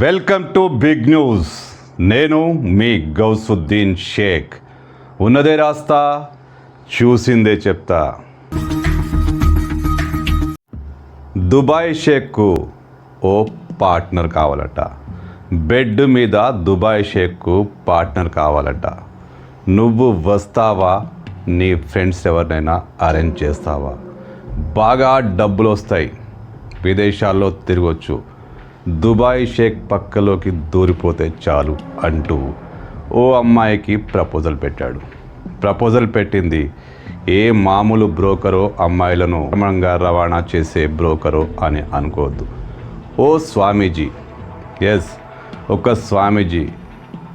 Welcome to big news. నేను మీ గౌసుద్దీన్ షేక్. ఉన్నదే రాస్తా చూసిందే చెప్తా. దుబాయ్ షేక్కు ఓ పార్ట్నర్ కావాలట. బెడ్ మీద దుబాయ్ షేక్కు పార్ట్నర్ కావాలట. నువ్వు వస్తావా? నీ ఫ్రెండ్స్ ఎవరినైనా అరేంజ్ చేస్తావా? బాగా డబ్బులు వస్తాయి విదేశాల్లో తిరగొచ్చు. దుబాయ్ షేక్ పక్కలోకి దూరిపోతే చాలు అంటూ ఓ అమ్మాయికి ప్రపోజల్ పెట్టాడు. ప్రపోజల్ పెట్టింది ఏ మామూలు బ్రోకరో అమ్మాయిలను క్రమంగా రవాణా చేసే బ్రోకరో అని అనుకోవద్దు. ఓ స్వామీజీ ఎస్ ఒక స్వామీజీ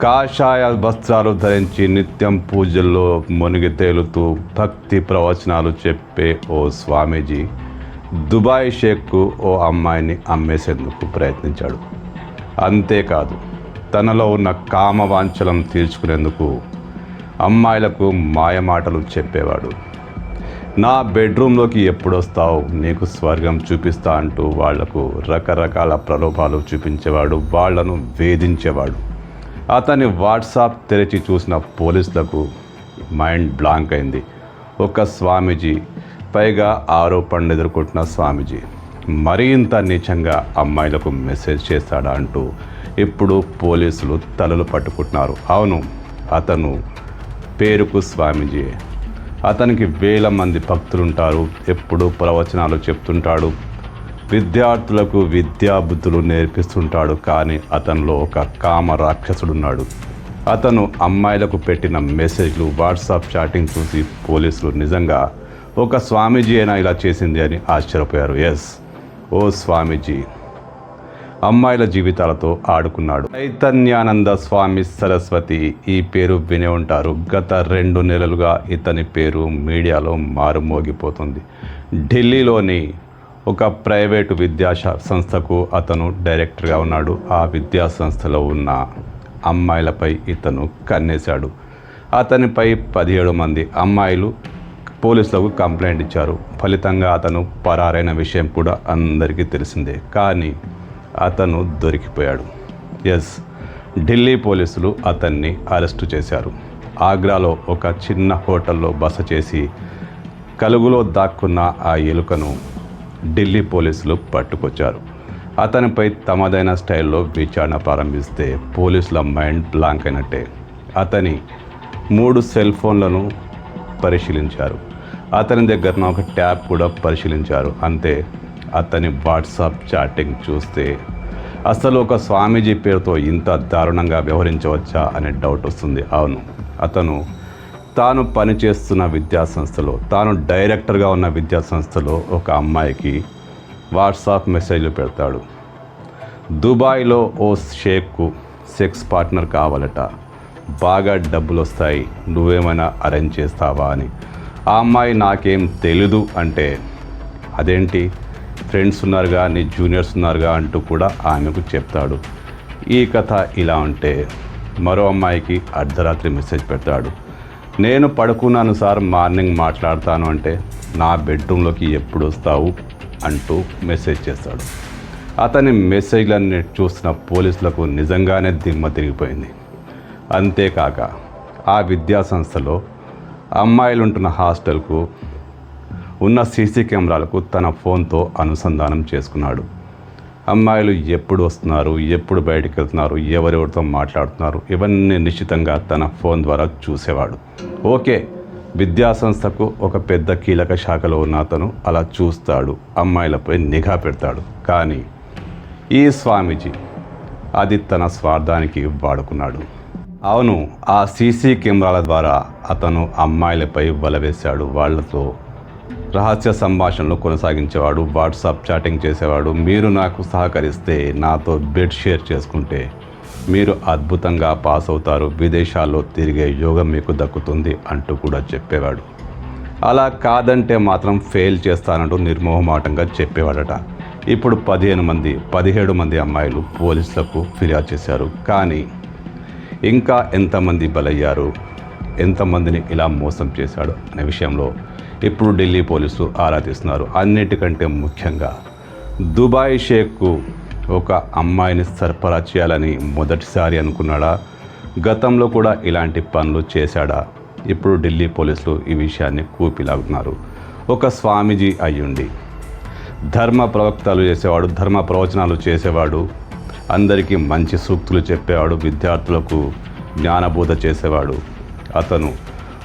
కాషాయ వస్త్రాలు ధరించి నిత్యం పూజల్లో మునిగి తేలుతూ భక్తి ప్రవచనాలు చెప్పే ఓ స్వామీజీ. దుబాయ్ షేక్కు ఓ అమ్మాయిని అమ్మేసేందుకు ప్రయత్నించాడు. అంతేకాదు తనలో ఉన్న కామ వాంఛలను తీర్చుకునేందుకు అమ్మాయిలకు మాయమాటలు చెప్పేవాడు. నా బెడ్రూమ్లోకి ఎప్పుడొస్తావు? నీకు స్వర్గం చూపిస్తా అంటూ వాళ్ళకు రకరకాల ప్రలోభాలు చూపించేవాడు వాళ్ళను వేధించేవాడు. అతని వాట్సాప్ తెరిచి చూసిన పోలీసులకు మైండ్ బ్లాంక్ అయింది. ఒక స్వామీజీ పైగా ఆరోపణలు ఎదుర్కొంటున్న స్వామీజీ మరింత నీచంగా అమ్మాయిలకు మెసేజ్ చేస్తాడా అంటూ ఇప్పుడు పోలీసులు తలలు పట్టుకుంటున్నారు. అవును అతను పేరుకు స్వామీజీ. అతనికి వేల మంది భక్తులుంటారు ఎప్పుడు ప్రవచనాలు చెప్తుంటాడు. విద్యార్థులకు విద్యాబుద్ధులు నేర్పిస్తుంటాడు కానీ అతనిలో ఒక కామ రాక్షసుడున్నాడు. అతను అమ్మాయిలకు పెట్టిన మెసేజ్లు వాట్సాప్ చాటింగ్ చూసి పోలీసులు నిజంగా ఒక స్వామీజీ అయినా ఇలా చేసింది అని ఆశ్చర్యపోయారు. ఎస్ ఓ స్వామీజీ అమ్మాయిల జీవితాలతో ఆడుకున్నాడు. చైతన్యానంద స్వామి సరస్వతి ఈ పేరు వినే ఉంటారు. గత రెండు నెలలుగా ఇతని పేరు మీడియాలో మారుమోగిపోతుంది ఢిల్లీలోని ఒక ప్రైవేటు విద్యా సంస్థకు అతను డైరెక్టర్గా ఉన్నాడు. ఆ విద్యా సంస్థలో ఉన్న అమ్మాయిలపై ఇతను కన్నేశాడు. అతనిపై పదిహేడు మంది అమ్మాయిలు పోలీసులకు కంప్లైంట్ ఇచ్చారు. ఫలితంగా అతను పరారైన విషయం కూడా అందరికీ తెలిసిందే. కానీ అతను దొరికిపోయాడు. ఎస్ ఢిల్లీ పోలీసులు అతన్ని అరెస్టు చేశారు. ఆగ్రాలో ఒక చిన్న హోటల్లో బస చేసి కలుగులో దాక్కున్న ఆ ఎలుకను ఢిల్లీ పోలీసులు పట్టుకొచ్చారు. అతనిపై తమదైన స్టైల్లో విచారణ ప్రారంభిస్తే పోలీసుల మైండ్ బ్లాంక్ అయినట్టే. అతని మూడు సెల్ ఫోన్లను పరిశీలించారు. అతని దగ్గరన ఒక ట్యాబ్ కూడా పరిశీలించారు. అంతే అతని వాట్సాప్ చాటింగ్ చూస్తే అసలు ఒక స్వామీజీ పేరుతో ఇంత దారుణంగా వ్యవహరించవచ్చా అనే డౌట్ వస్తుంది. అవును అతను తాను పనిచేస్తున్న విద్యాసంస్థలో తాను డైరెక్టర్గా ఉన్న విద్యాసంస్థలో ఒక అమ్మాయికి వాట్సాప్ మెసేజ్లు పెడతాడు. దుబాయ్లో ఓ షేక్కు సెక్స్ పార్ట్నర్ కావాలట. బాగా డబ్బులు వస్తాయి నువ్వేమైనా అరేంజ్ చేస్తావా అని. ఆ అమ్మాయి నాకేం తెలీదు అంటే అదేంటి? ఫ్రెండ్స్ ఉన్నారుగా నీ జూనియర్స్ ఉన్నారుగా అంటూ కూడా ఆమెకు చెప్తాడు. ఈ కథ ఇలా ఉంటే మరో అమ్మాయికి అర్ధరాత్రి మెసేజ్ పెడతాడు. నేను పడుకున్నాను సార్ మార్నింగ్ మాట్లాడతాను అంటే నా బెడ్రూమ్లోకి ఎప్పుడు వస్తావు అంటూ మెసేజ్ చేస్తాడు. అతని మెసేజ్లన్నీ చూసిన పోలీసులకు నిజంగానే దిమ్మ తిరిగిపోయింది. అంతేకాక ఆ విద్యాసంస్థలో అమ్మాయిలు ఉంటున్న హాస్టల్కు ఉన్న సీసీ కెమెరాలకు తన ఫోన్తో అనుసంధానం చేసుకున్నాడు. అమ్మాయిలు ఎప్పుడు వస్తున్నారు ఎప్పుడు బయటకు వెళ్తున్నారు ఎవరెవరితో మాట్లాడుతున్నారు ఇవన్నీ నిశ్చితంగా తన ఫోన్ ద్వారా చూసేవాడు. ఓకే విద్యా సంస్థకు ఒక పెద్ద కీలక శాఖలో ఉన్న అతను అలా చూస్తాడు అమ్మాయిలపై నిఘా పెడతాడు. కానీ ఈ స్వామీజీ అది తన స్వార్థానికి వాడుకున్నాడు. అవును ఆ సీసీ కెమెరాల ద్వారా అతను అమ్మాయిలపై వలవేశాడు వాళ్ళతో రహస్య సంభాషణలు కొనసాగించేవాడు వాట్సాప్ చాటింగ్ చేసేవాడు. మీరు నాకు సహకరిస్తే నాతో బెడ్ షేర్ చేసుకుంటే మీరు అద్భుతంగా పాస్ అవుతారు. విదేశాల్లో తిరిగే యోగం మీకు దక్కుతుంది అంటూ కూడా చెప్పేవాడు. అలా కాదంటే మాత్రం ఫెయిల్ చేస్తానంటూ నిర్మోహమాటంగా చెప్పేవాడట. ఇప్పుడు పదిహేను మంది పదిహేడు మంది అమ్మాయిలు పోలీసులకు ఫిర్యాదు చేశారు. కానీ ఇంకా ఎంతమంది బలయ్యారు? ఎంతమందిని ఇలా మోసం చేశాడు? అనే విషయంలో ఇప్పుడు ఢిల్లీ పోలీసులు ఆరా తీస్తున్నారు. అన్నిటికంటే ముఖ్యంగా దుబాయ్ షేక్కు ఒక అమ్మాయిని సరఫరా చేయాలని మొదటిసారి అనుకున్నాడా? గతంలో కూడా ఇలాంటి పనులు చేశాడా? ఇప్పుడు ఢిల్లీ పోలీసులు ఈ విషయాన్ని కూపిలాగుతున్నారు. ఒక స్వామీజీ అయ్యుండి. ధర్మ ప్రవక్తలు చేసేవాడు ధర్మ ప్రవచనాలు చేసేవాడు అందరికీ మంచి సూక్తులు చెప్పేవాడు విద్యార్థులకు జ్ఞానబోధ చేసేవాడు. అతను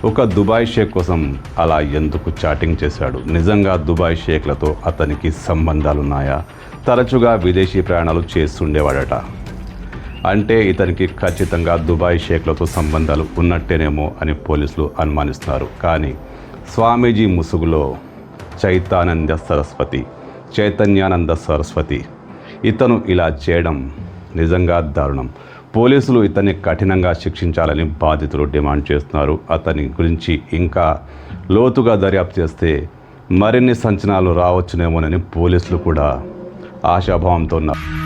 ఒక దుబాయ్ షేక్ కోసం అలా ఎందుకు చాటింగ్ చేశాడు? నిజంగా దుబాయ్ షేక్లతో అతనికి సంబంధాలు ఉన్నాయా తరచుగా విదేశీ ప్రయాణాలు చేస్తుండేవాడట. అంటే ఇతనికి ఖచ్చితంగా దుబాయ్ షేక్లతో సంబంధాలు ఉన్నట్టేనేమో అని పోలీసులు అనుమానిస్తున్నారు కానీ స్వామీజీ ముసుగులో చైతానంద సరస్వతి చైతన్యానంద సరస్వతి ఇతను ఇలా చేయడం నిజంగా దారుణం. పోలీసులు ఇతన్ని కఠినంగా శిక్షించాలని బాధితులు డిమాండ్ చేస్తున్నారు. అతని గురించి ఇంకా లోతుగా దర్యాప్తు చేస్తే మరిన్ని సంచనాలు రావచ్చునేమోనని పోలీసులు కూడా ఆశాభావంతో ఉన్నారు.